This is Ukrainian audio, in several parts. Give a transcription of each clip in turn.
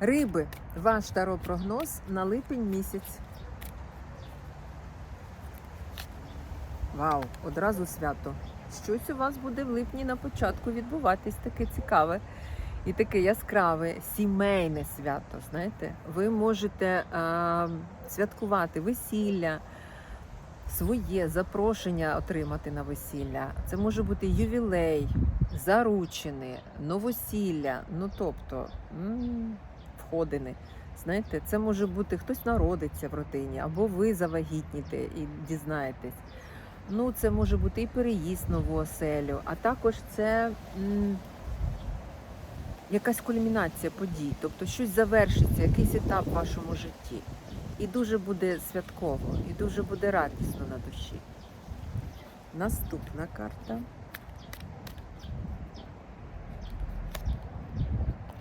Риби, ваш таро-прогноз на липень місяць. Вау, одразу свято. Щось у вас буде в липні на початку відбуватись таке цікаве і таке яскраве сімейне свято. Знаєте, ви можете а, святкувати весілля, своє запрошення отримати на весілля. Це може бути ювілей, заручини, новосілля. Ну тобто. м, входини. Знаєте, це може бути хтось народиться в родині, або ви завагітніте і дізнаєтесь. Ну, це може бути і переїзд нову оселю, а також це м, якась кульмінація подій, тобто щось завершиться, якийсь етап в вашому житті. І дуже буде святково, і дуже буде радісно на душі. Наступна карта.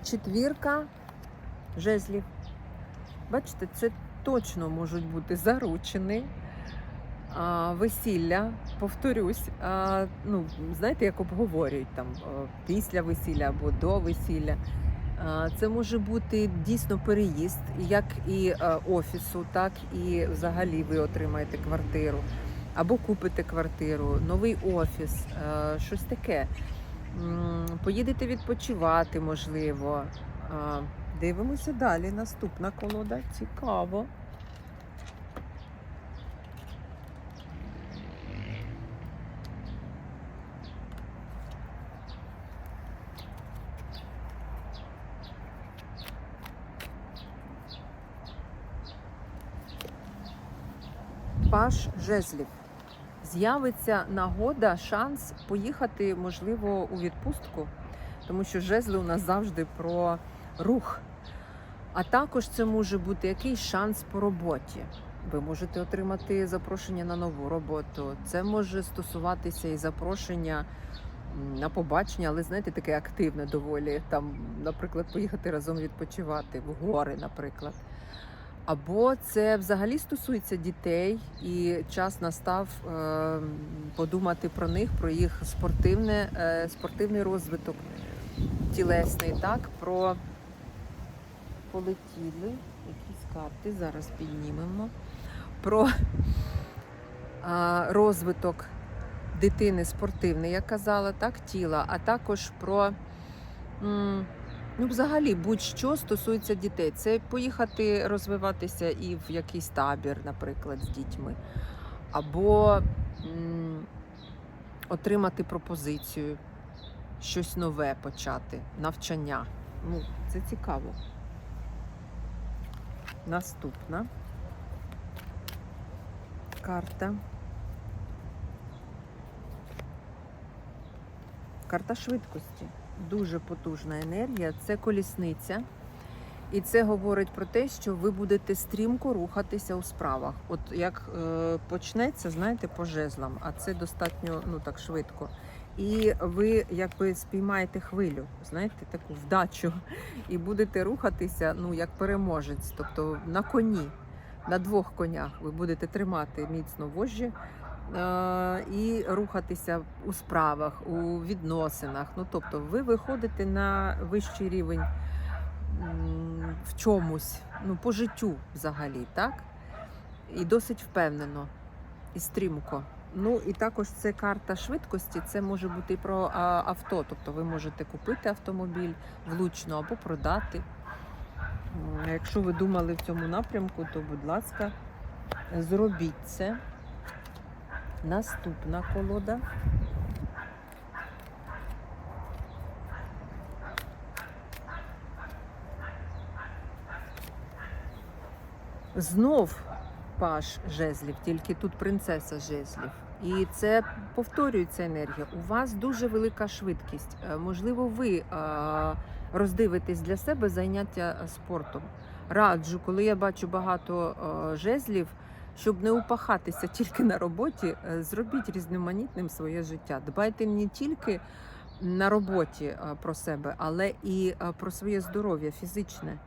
Четвірка жезлів. Бачите, це точно можуть бути заручені, весілля, повторюсь, ну, знаєте, як обговорюють там після весілля або до весілля. Це може бути дійсно переїзд, як і офісу, так і взагалі ви отримаєте квартиру, або купите квартиру, новий офіс, щось таке. Поїдете відпочивати, можливо. Дивимося далі. Наступна колода. Цікаво. Паш жезлів. З'явиться нагода, шанс поїхати, можливо, у відпустку, тому що жезли у нас завжди про рух. А також це може бути якийсь шанс по роботі. Ви можете отримати запрошення на нову роботу. Це може стосуватися і запрошення на побачення, але знаєте, таке активне доволі. Там, наприклад, поїхати разом відпочивати в гори, наприклад. Або це взагалі стосується дітей, і час настав е, подумати про них, про їх спортивне, е, спортивний розвиток, тілесний, так, про полетіли якісь карти, зараз піднімемо. Про розвиток дитини спортивний, я казала, так, тіла, а також про ну, взагалі будь-що стосується дітей. Це поїхати розвиватися і в якийсь табір, наприклад, з дітьми, або отримати пропозицію, щось нове почати, навчання. Ну, це цікаво. Наступна. карта. Карта швидкості. Дуже потужна енергія. Це колісниця. І це говорить про те, що ви будете стрімко рухатися у справах. От як е, почнеться, знаєте, по жезлам, а це достатньо ну так швидко. І ви якби спіймаєте хвилю, знаєте, таку вдачу, і будете рухатися ну як переможець, тобто на коні, на двох конях. Ви будете тримати міцно вожжі е, і рухатися у справах, у відносинах. Ну тобто, ви виходите на вищий рівень в чомусь, ну по життю взагалі, так? І досить впевнено і стрімко. Ну і також це карта швидкості. Це може бути і про авто. Тобто ви можете купити автомобіль влучно або продати. Якщо ви думали в цьому напрямку, то будь ласка, зробіть це. Наступна колода. Знов паш жезлів, тільки тут принцеса жезлів. І це повторюється енергія. У вас дуже велика швидкість. Е, Можливо, ви е, роздивитесь для себе заняття е, спортом. Раджу, коли я бачу багато жезлів, щоб не упахатися тільки на роботі, зробіть різноманітним своє життя. Дбайте не тільки на роботі про себе, але і про своє здоров'я фізичне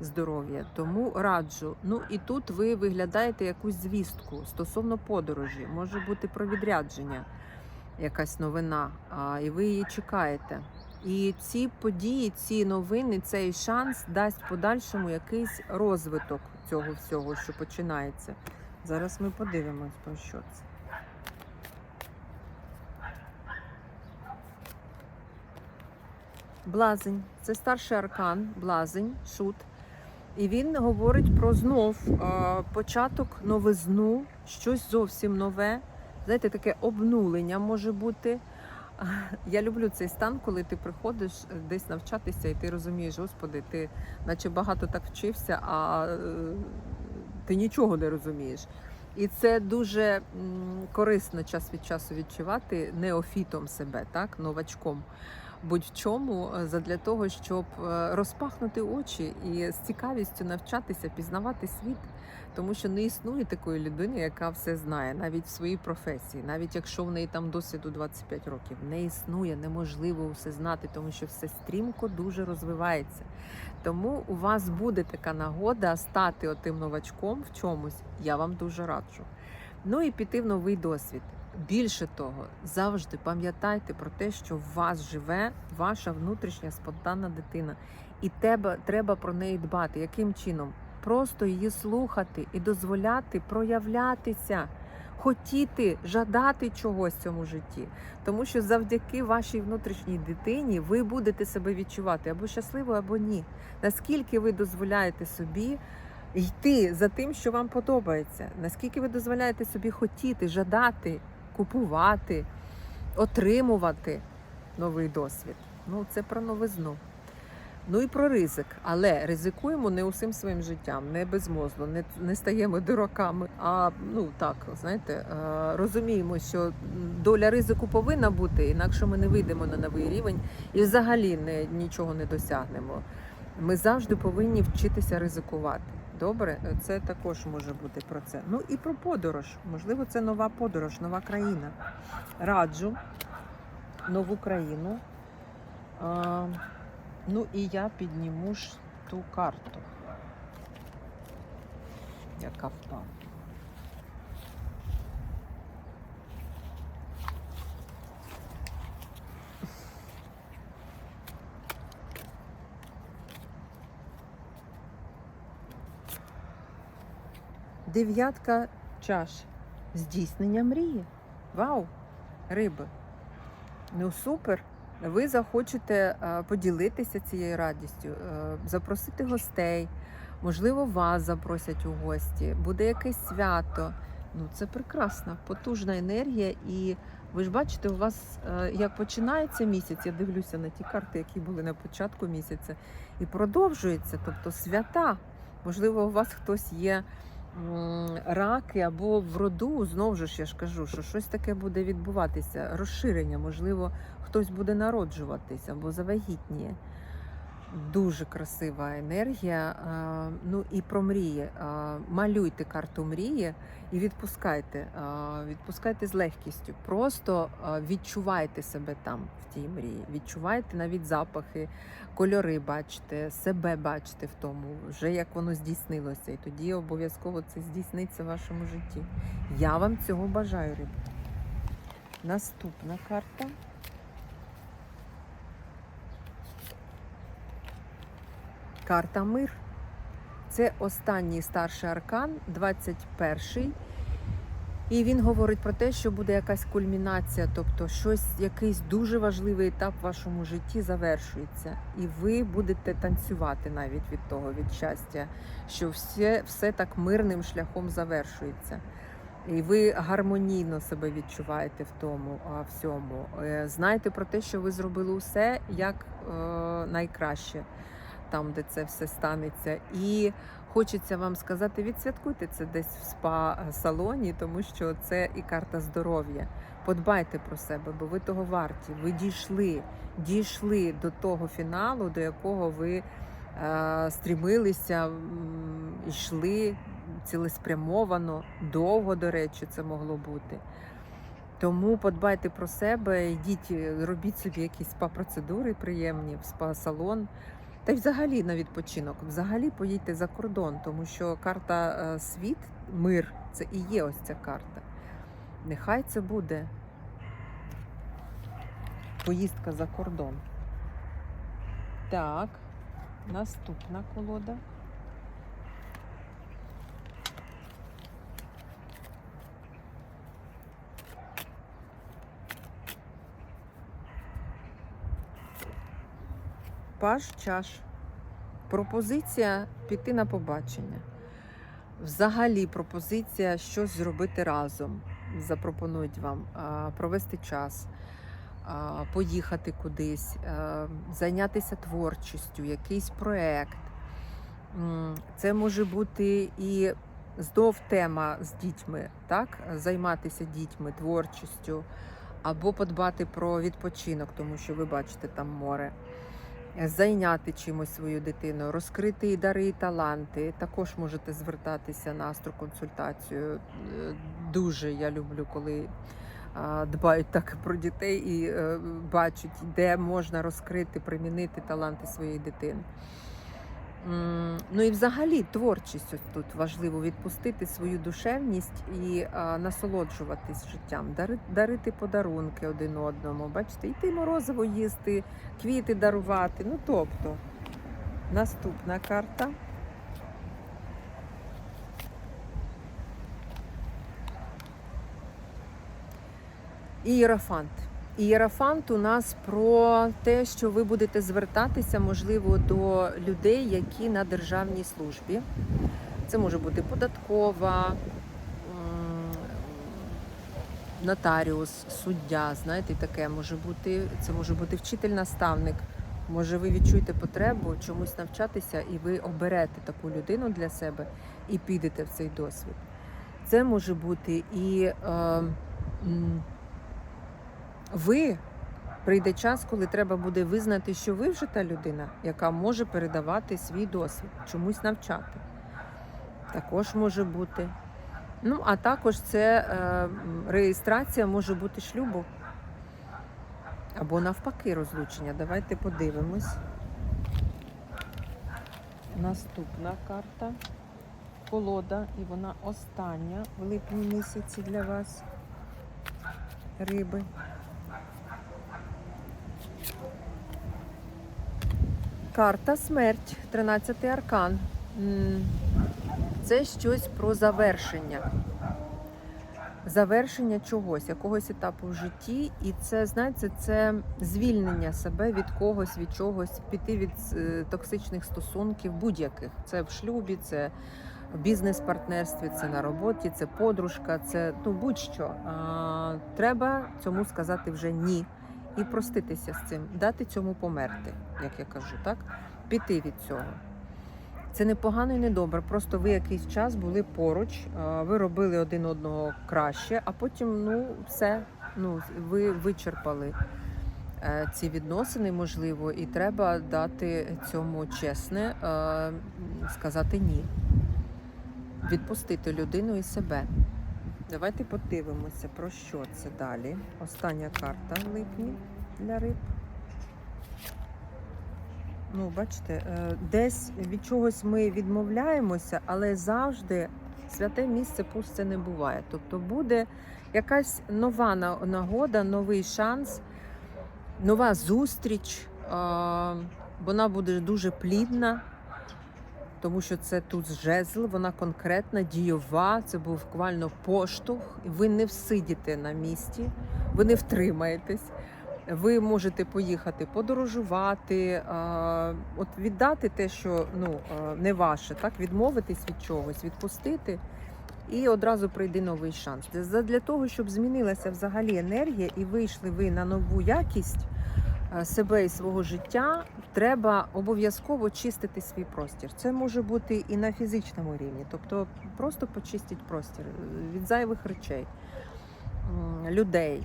здоров'я. Тому раджу. Ну і тут ви виглядаєте якусь звістку стосовно подорожі. Може бути про відрядження, якась новина, а, і ви її чекаєте. І ці події, ці новини, цей шанс дасть подальшому якийсь розвиток цього всього, що починається. Зараз ми подивимось, про що це. Блазень. Це старший аркан, блазень, шут. І він говорить про знов початок, новизну, щось зовсім нове. Знаєте, таке обнулення може бути. Я люблю цей стан, коли ти приходиш десь навчатися, і ти розумієш, господи, ти наче багато так вчився, а е, ти нічого не розумієш. І це дуже корисно час від часу відчувати неофітом себе, так, новачком будь-в чому е, задля того, щоб е, розпахнути очі і з цікавістю навчатися пізнавати світ, тому що не існує такої людини, яка все знає, навіть в своїй професії, навіть якщо в неї там досвіду 25 років, не існує, неможливо все знати, тому що все стрімко дуже розвивається. Тому у вас буде така нагода стати отим новачком в чомусь. Я вам дуже раджу. Ну і піти в новий досвід. Більше того, завжди пам'ятайте про те, що в вас живе ваша внутрішня спонтанна дитина, і тебе треба про неї дбати. Яким чином? Просто її слухати і дозволяти проявлятися, хотіти, жадати чогось в цьому житті. Тому що завдяки вашій внутрішній дитині ви будете себе відчувати або щасливо, або ні. Наскільки ви дозволяєте собі йти за тим, що вам подобається, наскільки ви дозволяєте собі хотіти, жадати, купувати, отримувати новий досвід. Ну, це про новизну. Ну і про ризик. Але ризикуємо не усім своїм життям, не безмозно, не, не стаємо дураками. А ну так, знаєте, е, розуміємо, що доля ризику повинна бути, інакше ми не вийдемо на новий рівень і взагалі не, нічого не досягнемо. Ми завжди повинні вчитися ризикувати. Добре, це також може бути про це. Ну і про подорож. Можливо, це нова подорож, нова країна. Раджу нову країну. А, ну і я підніму ж ту карту, яка впала. Дев'ятка чаш. Здійснення мрії. Вау! Риби. Ну супер! Ви захочете е, поділитися цією радістю, е, запросити гостей, можливо, вас запросять у гості, буде якесь свято. Ну, це прекрасна, потужна енергія. І ви ж бачите, у вас е, як починається місяць, я дивлюся на ті карти, які були на початку місяця, і продовжується, тобто свята. Можливо, у вас хтось є раки або в роду, знову ж я ж кажу, що щось таке буде відбуватися, розширення, можливо, хтось буде народжуватися або завагітніє. Дуже красива енергія. Ну і про мрії. Малюйте карту мрії і відпускайте. Відпускайте з легкістю. Просто відчувайте себе там, в тій мрії. Відчувайте навіть запахи, кольори бачите, себе бачите в тому, вже як воно здійснилося. І тоді обов'язково це здійсниться в вашому житті. Я вам цього бажаю, риб. Наступна карта. Карта мир. Це останній старший аркан, 21-й. І він говорить про те, що буде якась кульмінація, тобто щось, якийсь дуже важливий етап в вашому житті завершується. І ви будете танцювати навіть від того, від щастя, що все, все так мирним шляхом завершується. І ви гармонійно себе відчуваєте в тому всьому. Е, Знайте про те, що ви зробили усе як е, найкраще там, де це все станеться. І хочеться вам сказати, відсвяткуйте це десь в спа-салоні, тому що це і карта здоров'я. Подбайте про себе, бо ви того варті. Ви дійшли, дійшли до того фіналу, до якого ви е, стрімилися, йшли цілеспрямовано, довго, до речі, це могло бути. Тому подбайте про себе, йдіть, робіть собі якісь спа-процедури приємні в спа-салон. Та й взагалі на відпочинок. Взагалі поїдьте за кордон, тому що карта е, світ, мир це і є ось ця карта. Нехай це буде поїздка за кордон. Так, наступна колода. Паш чаш. Пропозиція піти на побачення. Взагалі, пропозиція щось зробити разом. Запропонують вам провести час, поїхати кудись, зайнятися творчістю, якийсь проект. М, Це може бути і знов тема з дітьми, так? Займатися дітьми, творчістю, або подбати про відпочинок, тому що ви бачите там море зайняти чимось свою дитину, розкрити і дари, і таланти. Також можете звертатися на астроконсультацію. Е, Дуже я люблю, коли дбають так про дітей і е, бачать, де можна розкрити, примінити таланти своєї дитини. Ну і взагалі творчість ось тут важливо відпустити свою душевність і а, насолоджуватись життям, дари, дарити подарунки один одному. Бачите, йти морозиво їсти, квіти дарувати. Ну тобто, наступна карта. Ієрофант. Ієрофант у нас про те, що ви будете звертатися, можливо, до людей, які на державній службі. Це може бути податкова, нотаріус, суддя, знаєте, таке може бути. Це може бути вчитель-наставник. Може, ви відчуєте потребу чомусь навчатися, і ви оберете таку людину для себе і підете в цей досвід. Це може бути і е, ви прийде час, коли треба буде визнати, що ви вже та людина, яка може передавати свій досвід, чомусь навчати. Також може бути. Ну, а також це е, реєстрація може бути шлюбу. Або навпаки розлучення. Давайте подивимось. Наступна карта. Колода, і вона остання в липні місяці для вас. Риби. Карта смерть, 13 аркан. Це щось про завершення. Завершення чогось, якогось етапу в житті, і це, знаєте, це звільнення себе від когось, від чогось, піти від е, токсичних стосунків, будь-яких. Це в шлюбі, це в бізнес-партнерстві, це на роботі, це подружка, це ну будь-що. Треба цьому сказати вже ні і проститися з цим, дати цьому померти, як я кажу, так? Піти від цього. Це не погано і не добре. Просто ви якийсь час були поруч, ви робили один одного краще, а потім, ну, все, ну, ви вичерпали е, ці відносини, можливо, і треба дати цьому чесне, е, сказати ні. Відпустити людину і себе. Давайте подивимося, про що це далі. Остання карта в липні для риб. Ну, бачите, е, десь від чогось ми відмовляємося, але завжди святе місце пусте не буває. Тобто буде якась нова нагода, новий шанс, нова зустріч. Вона буде дуже плідна, тому що це тут жезл, вона конкретна, дійова. Це був буквально поштовх. Ви не всидіте на місці, ви не втримаєтесь. Ви можете поїхати подорожувати, от віддати те, що ну не ваше, так відмовитись від чогось, відпустити, і одразу прийде новий шанс. Для того, щоб змінилася взагалі енергія, і вийшли ви на нову якість себе і свого життя, треба обов'язково чистити свій простір. Це може бути і на фізичному рівні, тобто просто почистіть простір е, від зайвих речей людей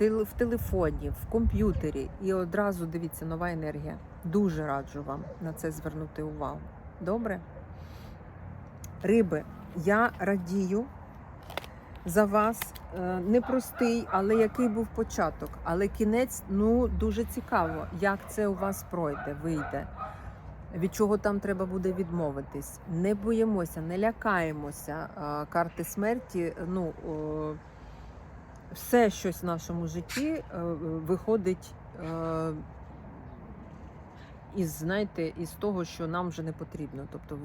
в телефоні, в комп'ютері, і одразу дивіться нова енергія. Дуже раджу вам на це звернути увагу. Добре? Риби, я радію за вас. Е, Непростий, але який був початок. Але кінець ну дуже цікаво, як це у вас пройде, вийде. Від чого там треба буде відмовитись. Не боїмося, не лякаємося. Карти смерті, ну все щось в нашому житті е, виходить е, із, знаєте, із того, що нам вже не потрібно. Тобто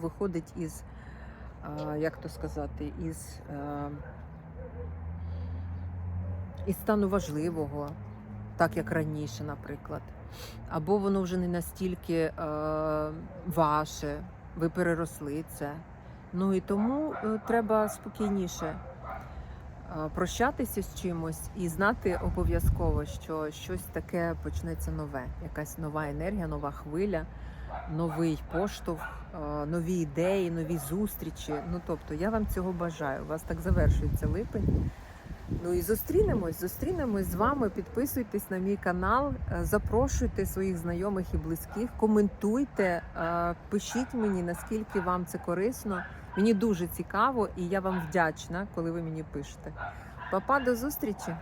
виходить із, е, як то сказати, із, е, із стану важливого, так як раніше, наприклад. Або воно вже не настільки е, ваше, ви переросли це. Ну і тому е, треба спокійніше прощатися з чимось і знати обов'язково, що щось таке почнеться нове, якась нова енергія, нова хвиля, новий поштовх, е, нові ідеї, нові зустрічі. Ну тобто, я вам цього бажаю. У вас так завершується липень. Ну і зустрінемось, зустрінемось з вами. Підписуйтесь на мій канал, е, запрошуйте своїх знайомих і близьких, коментуйте, е, пишіть мені, наскільки вам це корисно. Мені дуже цікаво, і я вам вдячна, коли ви мені пишете. Папа, до зустрічі!